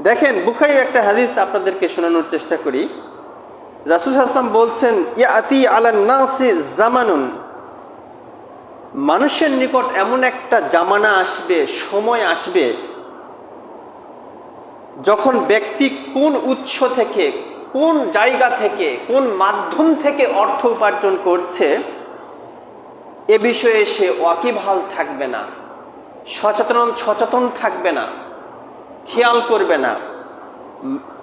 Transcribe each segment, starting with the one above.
দেখেন, বুখারির একটা হাদিস আপনাদেরকে শোনানোর চেষ্টা করি। রাসুল আসলাম বলছেন, ইয়াতি আলান নাসি জামানুন। মানুষের নিকট এমন একটা জামানা আসবে, সময় আসবে, যখন ব্যক্তি কোন উৎস থেকে, কোন জায়গা থেকে, কোন মাধ্যম থেকে অর্থ উপার্জন করছে, এ বিষয়ে সে ওয়াকিবহাল থাকবে না, সচেতন সচেতন থাকবে না। খেয়াল করবে না।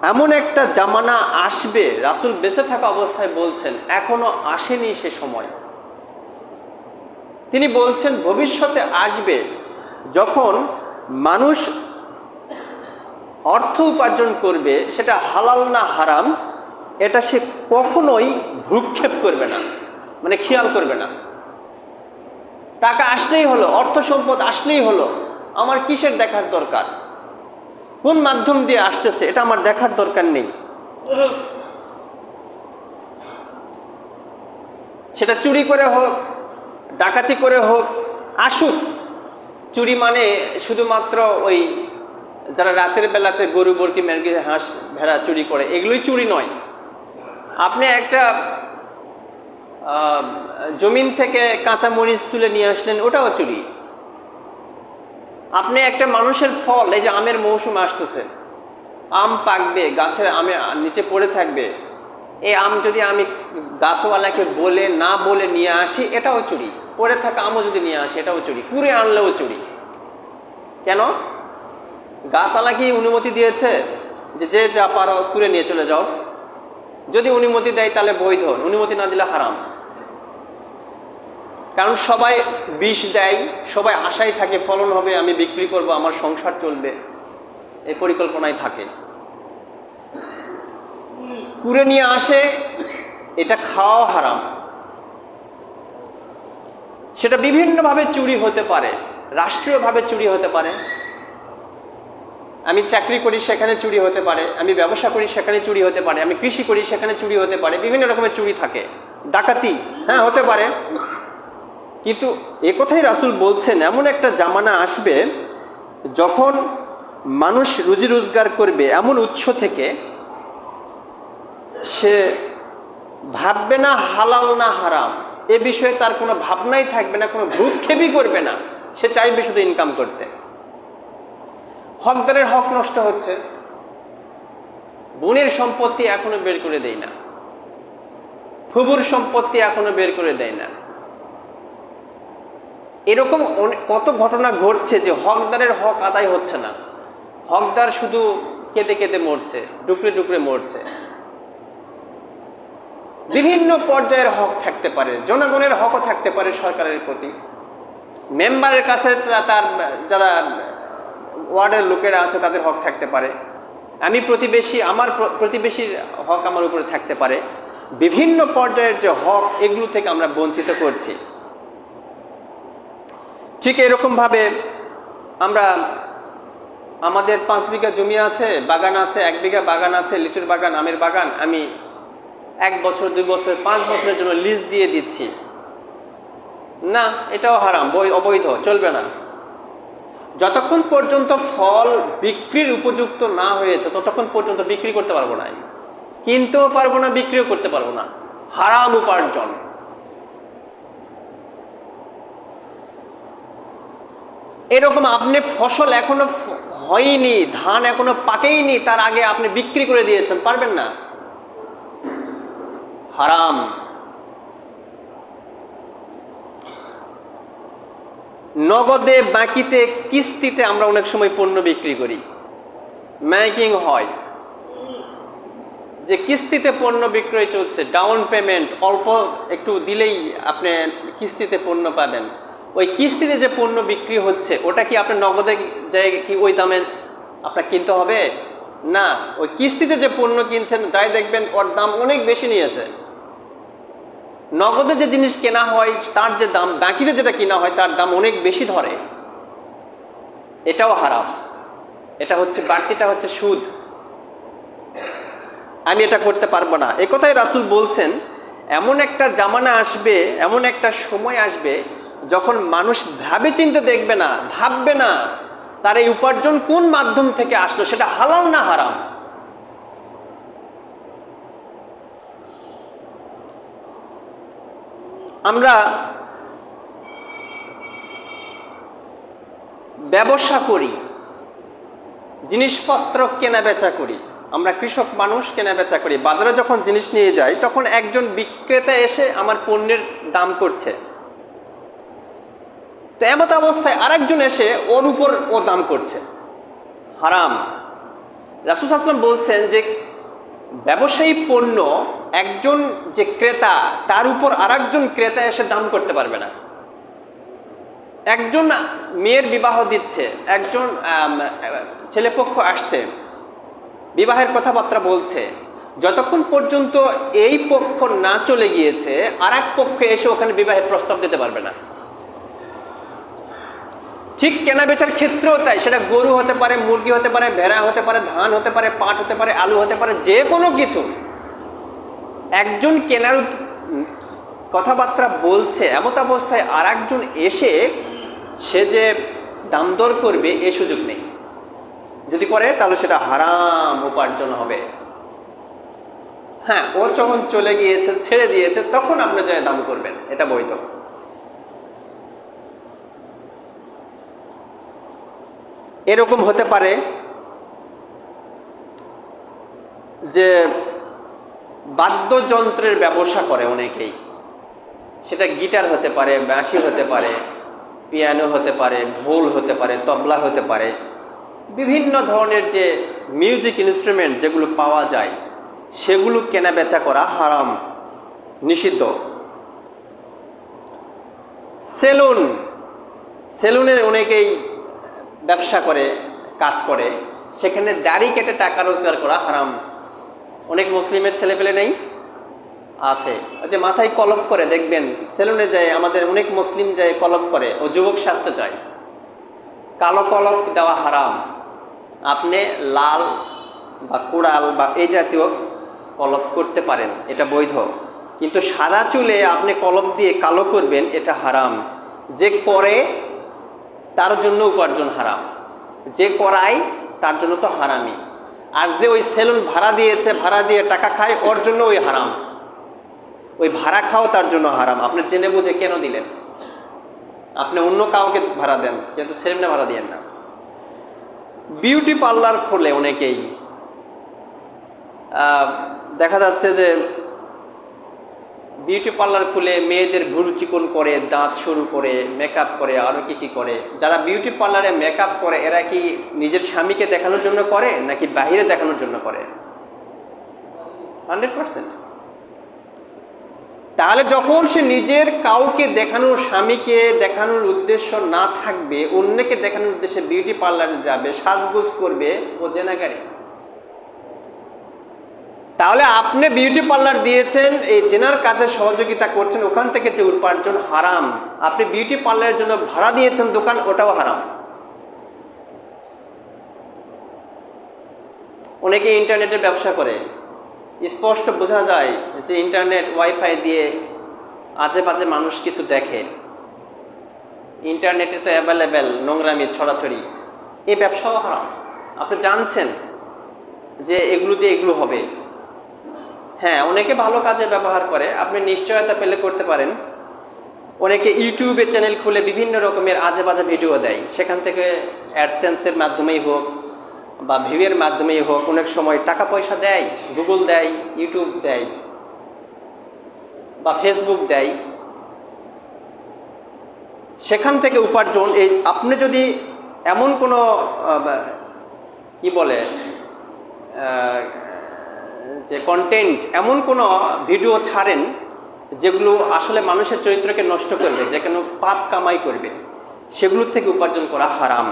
এমন একটা জামানা আসবে, রাসুল বেঁচে থাকা অবস্থায় বলছেন, এখনও আসেনি সে সময়। তিনি বলছেন, ভবিষ্যতে আসবে। যখন মানুষ অর্থ উপার্জন করবে, সেটা হালাল না হারাম, এটা সে কখনোই ভ্রুক্ষেপ করবে না মানে খেয়াল করবে না। টাকা আসলেই হলো, অর্থ সম্পদ আসলেই হলো, আমার কিসের দেখার দরকার? কোন মাধ্যম দিয়ে আসতেছে, এটা আমার দেখার দরকার নেই। সেটা চুরি করে হোক, ডাকাতি করে হোক, আসুক। চুরি মানে শুধুমাত্র ওই যারা রাতের বেলাতে গরু, বরকি, মেরগি, হাঁস, ভেড়া চুরি করে, এগুলোই চুরি নয়। আপনি একটা জমিন থেকে কাঁচা মরিচ তুলে নিয়ে আসলেন, ওটাও চুরি। আপনি একটা মানুষের ফল, এই যে আমের মৌসুম আসতেছে, আম পাকবে, গাছের আমে নিচে পড়ে থাকবে, এই আম যদি আমি গাছওয়ালাকে বলে, না বলে নিয়ে আসি, এটাও চুরি। পড়ে থাকা আমও যদি নিয়ে আসি, এটাও চুরি। কুড়ে আনলেও চুরি। কেন? গাছওয়ালা কি অনুমতি দিয়েছে? যে যে যা পারো কুড়ে নিয়ে চলে যাও। যদি অনুমতি দেয় তাহলে বৈধ, অনুমতি না দিলে হারাম। কারণ সবাই বিষ দেয়, সবাই আশায় থাকে, ফলন হবে, আমি বিক্রি করব, আমার সংসার চলবে। এই পরিকল্পনায় থাকে। কুড়ে নিয়ে আসে, এটা খাওয়া হারাম। সেটা বিভিন্নভাবে চুরি হতে পারে, রাষ্ট্রীয়ভাবে চুরি হতে পারে। আমি চাকরি করি, সেখানে চুরি হতে পারে। আমি ব্যবসা করি, সেখানে চুরি হতে পারে। আমি কৃষি করি, সেখানে চুরি হতে পারে। বিভিন্ন রকমের চুরি থাকে। ডাকাতি হ্যাঁ হতে পারে। কিন্তু এ কথাই রাসুল বলছেন, এমন একটা জামানা আসবে যখন মানুষ রুজি রোজগার করবে এমন উৎস থেকে, সে ভাববে না হালাল না হারাম। এ বিষয়ে তার কোনো ভাবনাই থাকবে না, কোনো ভ্রুক্ষেপই করবে না। সে চাইবে শুধু ইনকাম করতে। হকদারের হক নষ্ট হচ্ছে। বোনের সম্পত্তি এখনও বের করে দেয় না। ফুবুর সম্পত্তি এখনও বের করে দেয় না। এরকম কত ঘটনা ঘটছে যে হকদারের হক আদায় হচ্ছে না। হকদার শুধু কেঁদে কেঁদে মরছে, ডুকরে ডুকরে মরছে। বিভিন্ন পর্যায়ের হক থাকতে পারে, জনগণের হকও থাকতে পারে সরকারের প্রতি। মেম্বারের কাছে তার, যারা ওয়ার্ডের লোকেরা আছে, তাদের হক থাকতে পারে। আমি প্রতিবেশী, আমার প্রতিবেশীর হক আমার উপরে থাকতে পারে। বিভিন্ন পর্যায়ের যে হক, এগুলো থেকে আমরা বঞ্চিত করছি। ঠিক এরকমভাবে আমরা আমাদের পাঁচ বিঘা জমি আছে, বাগান আছে, এক বিঘা বাগান আছে, লিচুর বাগান, আমের বাগান, আমি এক বছর, দুই বছর, পাঁচ বছরের জন্য লিজ দিয়ে দিচ্ছি। না, এটাও হারাম বই অবৈধ, চলবে না। যতক্ষণ পর্যন্ত ফল বিক্রির উপযুক্ত না হয়েছে, ততক্ষণ পর্যন্ত বিক্রি করতে পারব না। কিনতেও পারব না, বিক্রিও করতে পারব না। হারাম উপার্জন। এরকম আপনি ফসল এখনও হয়নি, ধান এখনও পাকেইনি, তার আগে আপনি বিক্রি করে দিয়েছেন, পারবেন না। হারাম। নগদে বাকিতে কিস্তিতে আমরা অনেক সময় পণ্য বিক্রি করি। ম্যাকিং হয়। যে কিস্তিতে পণ্য বিক্রয় চলছে, ডাউন পেমেন্ট, অল্প একটু দিলেই আপনি কিস্তিতে পণ্য পাবেন। ওই কিস্তিতে যে পণ্য বিক্রি হচ্ছে, ওটা কি আপনার নগদে জায়গায় কি ওই দামে আপনার কিনতে হবে? না, ওই কিস্তিতে যে পণ্য কিনছেন, যাই দেখবেন ওর দাম অনেক বেশি নিয়েছে। নগদে যে জিনিস কেনা হয়, তার যে দাম, বাকিতে যেটা কেনা হয়, তার দাম অনেক বেশি ধরে। এটাও হারাম। এটা হচ্ছে, বাড়তিটা হচ্ছে সুদ। আমি এটা করতে পারব না। এ কথাই রাসুল বলছেন, এমন একটা জামানা আসবে, এমন একটা সময় আসবে যখন মানুষ ভাবে চিন্তে দেখবে না, ভাববে না, তার এই উপার্জন কোন মাধ্যম থেকে আসলো, সেটা হালাল না হারাম? আমরা ব্যবসা করি, জিনিসপত্র কেনা বেচা করি, আমরা কৃষক মানুষ কেনা বেচা করি। বাজারে যখন জিনিস নিয়ে যাই, তখন একজন বিক্রেতা এসে আমার পণ্যের দাম করছে। তো এমত অবস্থায় আরেকজন এসে ওর উপর ও দাম করছে। হারাম। রাসুল আসলাম বলছেন যে, ব্যবসায়ী পণ্য একজন যে ক্রেতা, তার উপর আরেকজন ক্রেতা এসে দাম করতে পারবে না। একজন মেয়ের বিবাহ দিচ্ছে, একজন ছেলেপক্ষ আসছে, বিবাহের কথাবার্তা বলছে, যতক্ষণ পর্যন্ত এই পক্ষ না চলে গিয়েছে আর এক পক্ষ এসে ওখানে বিবাহের প্রস্তাব দিতে পারবে না। ঠিক কেনা বেচার ক্ষেত্রেও তাই। সেটা গরু হতে পারে, মুরগি হতে পারে, ভেড়া হতে পারে, ধান হতে পারে, পাট হতে পারে, আলু হতে পারে, যে কোনো কিছু। একজন কেনার কথাবার্তা বলছে, এমত অবস্থায় আর একজন এসে সে যে দাম দর করবে, এ সুযোগ নেই। যদি করে, তাহলে সেটা হারাম উপার্জন হবে। হ্যাঁ ও যখন চলে গিয়েছে, ছেড়ে দিয়েছে, তখন আপনি যে দাম করবেন, এটা বৈধ। এরকম হতে পারে যে বাদ্যযন্ত্রের ব্যবসা করে অনেকেই। সেটা গিটার হতে পারে, বাঁশি হতে পারে, পিয়ানো হতে পারে, ঢোল হতে পারে, তবলা হতে পারে। বিভিন্ন ধরনের যে মিউজিক ইনস্ট্রুমেন্ট যেগুলো পাওয়া যায়, সেগুলো কেনা বেচা করা হারাম, নিষিদ্ধ। সেলুন, সেলুনের অনেকেই ব্যবসা করে, কাজ করে, সেখানে দাড়ি কেটে টাকা রোজগার করা হারাম। অনেক মুসলিমের ছেলেপেলে নেই? আছে। যে মাথায় কলপ করে, দেখবেন, সেলুনে যায়, আমাদের অনেক মুসলিম যায়, কলপ করে, ও যুবক সাজতে চায়। কালো কলপ দেওয়া হারাম। আপনি লাল বা কুড়াল বা এই জাতীয় কলপ করতে পারেন, এটা বৈধ। কিন্তু সাদা চুলে আপনি কলপ দিয়ে কালো করবেন, এটা হারাম। যে করে তার জন্য উপার্জন হারাম। যে করায়, তার জন্য তো হারামই। আর যে ওই সেলুন ভাড়া দিয়েছে, ভাড়া দিয়ে টাকা খায়, ওর জন্য ওই হারাম। ওই ভাড়া খাও তার জন্য হারাম। আপনি জেনে বুঝে কেন দিলেন? আপনি অন্য কাউকে ভাড়া দেন কিন্তু সেলুনে ভাড়া দিয়েন না। বিউটি পার্লার খোলে অনেকেই। দেখা যাচ্ছে যে বিউটি পার্লার খুলে মেয়েদের ভুরু চিকন করে, দাঁত শুরু করে মেকআপ করে আরও কি কি করে? যারা বিউটি পার্লারে মেকআপ করে, এরা কি নিজের স্বামীকে দেখানোর জন্য করে, নাকি বাইরে দেখানোর জন্য করে? Hundred percent. তাহলে যখন সে নিজের কাউকে দেখানোর, স্বামীকে দেখানোর উদ্দেশ্য না থাকবে, অন্যকে দেখানোর উদ্দেশ্যে বিউটি পার্লারে যাবে, সাজগোজ করবে, ও জেনাগারি তাহলে আপনি বিউটি পার্লার দিয়েছেন, এই জেনার কাজে সহযোগিতা করছেন, ওখান থেকে যে উপার্জন হারাম। আপনি বিউটি পার্লারের জন্য ভাড়া দিয়েছেন, দোকান ওটাও হারাম। অনেকে ইন্টারনেটের ব্যবসা করে। স্পষ্ট বোঝা যায় যে ইন্টারনেট ওয়াইফাই দিয়ে আজে বাজে মানুষ কিছু দেখে। ইন্টারনেটে তো অ্যাভেলেবেল নোংরামি, ছড়াছড়ি। এই ব্যবসাও হারাম। আপনি জানছেন যে এগুলো দিয়ে এগুলো হবে। হ্যাঁ অনেকে ভালো কাজে ব্যবহার করে, আপনি নিশ্চয়তা পেলে করতে পারেন। অনেকে ইউটিউবে চ্যানেল খুলে বিভিন্ন রকমের আজে বাজে ভিডিও দেয়। সেখান থেকে অ্যাডসেন্সের মাধ্যমেই হোক বা ভিউয়ের মাধ্যমেই হোক, অনেক সময় টাকা পয়সা দেয় গুগল দেয় ইউটিউব দেয় বা ফেসবুক দেয়। সেখান থেকে উপার্জন, এই আপনি যদি এমন কোনো কি বলে যে কন্টেন্ট এমন কোনো ভিডিও ছাড়েন যেগুলো আসলে মানুষের চরিত্রকে নষ্ট করবে, যে কেন পাপ কামাই করবে, সেগুলোর থেকে উপার্জন করা হারাম।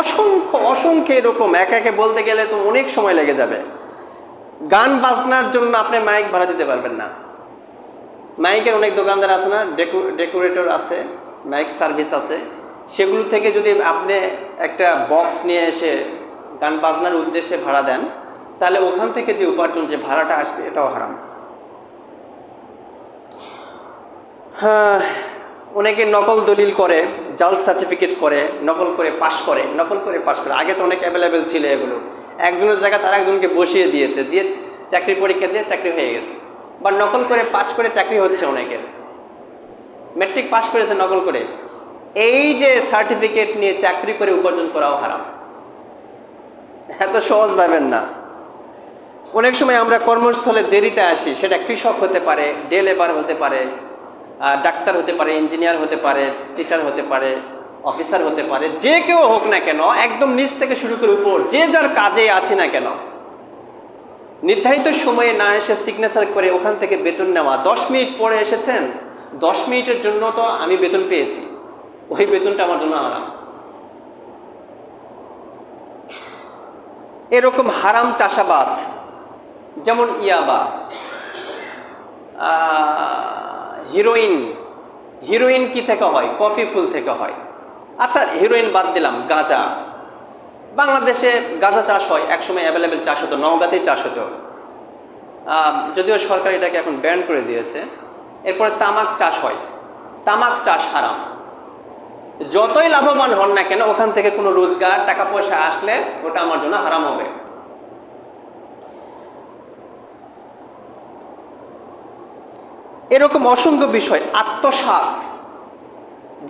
অসংখ্য অসংখ্য এরকম, একে একে বলতে গেলে তো অনেক সময় লেগে যাবে। গান বাজনার জন্য আপনি মাইক ভাড়া দিতে পারবেন না। মাইকের অনেক দোকানদার আছে না ডেকোরেটর আছে মাইক সার্ভিস আছে। সেগুলো থেকে যদি আপনি একটা বক্স নিয়ে এসে গান বাজনার উদ্দেশ্যে ভাড়া দেন, তাহলে ওখান থেকে যে উপার্জন, যে ভাড়াটা আসবে, এটাও হারাম। হ্যাঁ অনেকে নকল দলিল করে, জাল সার্টিফিকেট করে, নকল করে পাশ করে, নকল করে পাশ করে। আগে তো অনেক অ্যাভেলেবেল ছিল এগুলো। একজনের জায়গায় তার একজনকে বসিয়ে দিয়েছে, দিয়ে চাকরি পরীক্ষা দিয়ে চাকরি হয়ে গেছে। বা নকল করে পাশ করে চাকরি হচ্ছে অনেকের। ম্যাট্রিক পাশ করেছে নকল করে। এই যে সার্টিফিকেট নিয়ে চাকরি করে উপার্জন করাও হারাম। এত সহজ ভাবেন না। অনেক সময় আমরা কর্মস্থলে দেরিতে আসি, সেটা কৃষক হতে পারে ডে লেবার হতে পারে ডাক্তার হতে পারে, ইঞ্জিনিয়ার হতে পারে, টিচার হতে পারে, অফিসার হতে পারে, যে কেউ হোক না কেন, একদম নিচ থেকে শুরু করে উপর, যে যার কাজে আছে না কেন, নির্ধারিত সময়ে না এসে সিগনেচার করে ওখান থেকে বেতন নেওয়া, দশ মিনিট পরে এসেছেন, দশ মিনিটের জন্য তো আমি বেতন পেয়েছি, ওই বেতনটা আমার জন্য আরাম এরকম হারাম চাষাবাদ, যেমন ইয়াবা হিরোইন হিরোইন কি থেকে হয়? কফি ফুল থেকে হয়। আচ্ছা হিরোইন বাদ দিলাম, গাঁজা। বাংলাদেশে গাঁজা চাষ হয়, একসময় অ্যাভেলেবেল চাষ হতো নওগাঁতেই চাষ হতো। যদিও সরকার এটাকে এখন ব্যান করে দিয়েছে। এরপরে তামাক চাষ হয়। তামাক চাষ হারাম। যতই লাভবান হন না কেন, ওখান থেকে কোনো রোজগার টাকা পয়সা আসলে ওটা আমার জন্য হারাম হবে। এরকম অসংখ্য বিষয় আত্মসাৎ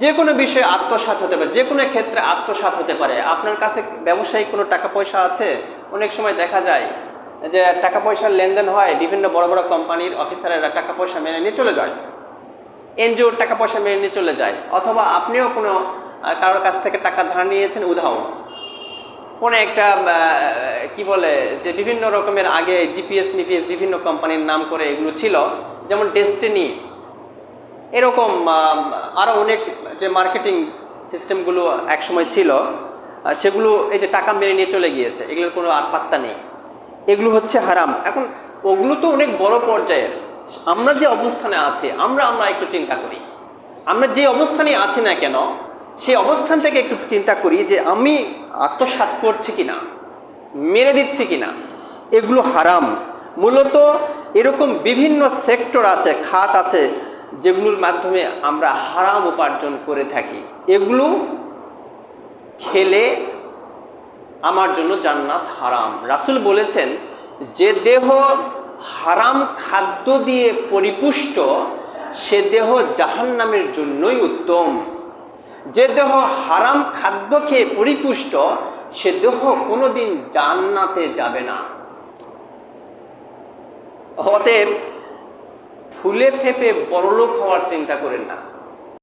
যে কোনো বিষয়ে আত্মসাৎ হতে পারে যে কোনো ক্ষেত্রে আত্মসাৎ হতে পারে। আপনার কাছে ব্যবসায়িক কোনো টাকা পয়সা আছে? অনেক সময় দেখা যায় যে টাকা পয়সার লেনদেন হয়, বিভিন্ন বড় বড় কোম্পানির অফিসারেরা টাকা পয়সা মেনে নিয়ে চলে যায়। এনজিওর টাকা পয়সা মেনে নিয়ে চলে যায়। অথবা আপনিও কোনো কারোর কাছ থেকে টাকা ধার নিয়েছেন উদাহরণ কোনো একটা কি বলে, যে বিভিন্ন রকমের আগে জিপিএস, নিপিএস বিভিন্ন কোম্পানির নাম করে এগুলো ছিল, যেমন ডেস্টিনি। এরকম আরও অনেক যে মার্কেটিং সিস্টেমগুলো একসময় ছিল সেগুলো এই যে টাকা মেরে নিয়ে চলে গিয়েছে, এগুলোর কোনো আর পাত্তা নেই। এগুলো হচ্ছে হারাম। এখন ওগুলো তো অনেক বড় পর্যায়ের। আমরা যে অবস্থানে আছি, আমরা আমরা একটু চিন্তা করি। আমরা যে অবস্থানে আছি না কেন, সেই অবস্থান থেকে একটু চিন্তা করি যে আমি আত্মসাৎ করছি কিনা, মেরে দিচ্ছি কিনা। এগুলো হারাম। মূলত এরকম বিভিন্ন সেক্টর আছে, খাত আছে, যেগুলোর মাধ্যমে আমরা হারাম উপার্জন করে থাকি। এগুলো খেলে আমার জন্য জান্নাত হারাম। রাসূল বলেছেন, যে দেহ হারাম খাদ্য দিয়ে পরিপুষ্ট, সে দেহ জাহান নামের জন্যই উত্তম। যে দেহ হারাম খাদ্য খেয়ে পরিপুষ্ট, সে দেহ কোনোদিন জান্নাতে যাবে না। অতএব ফুলে ফেপে বড়লোক হওয়ার চিন্তা করেন না।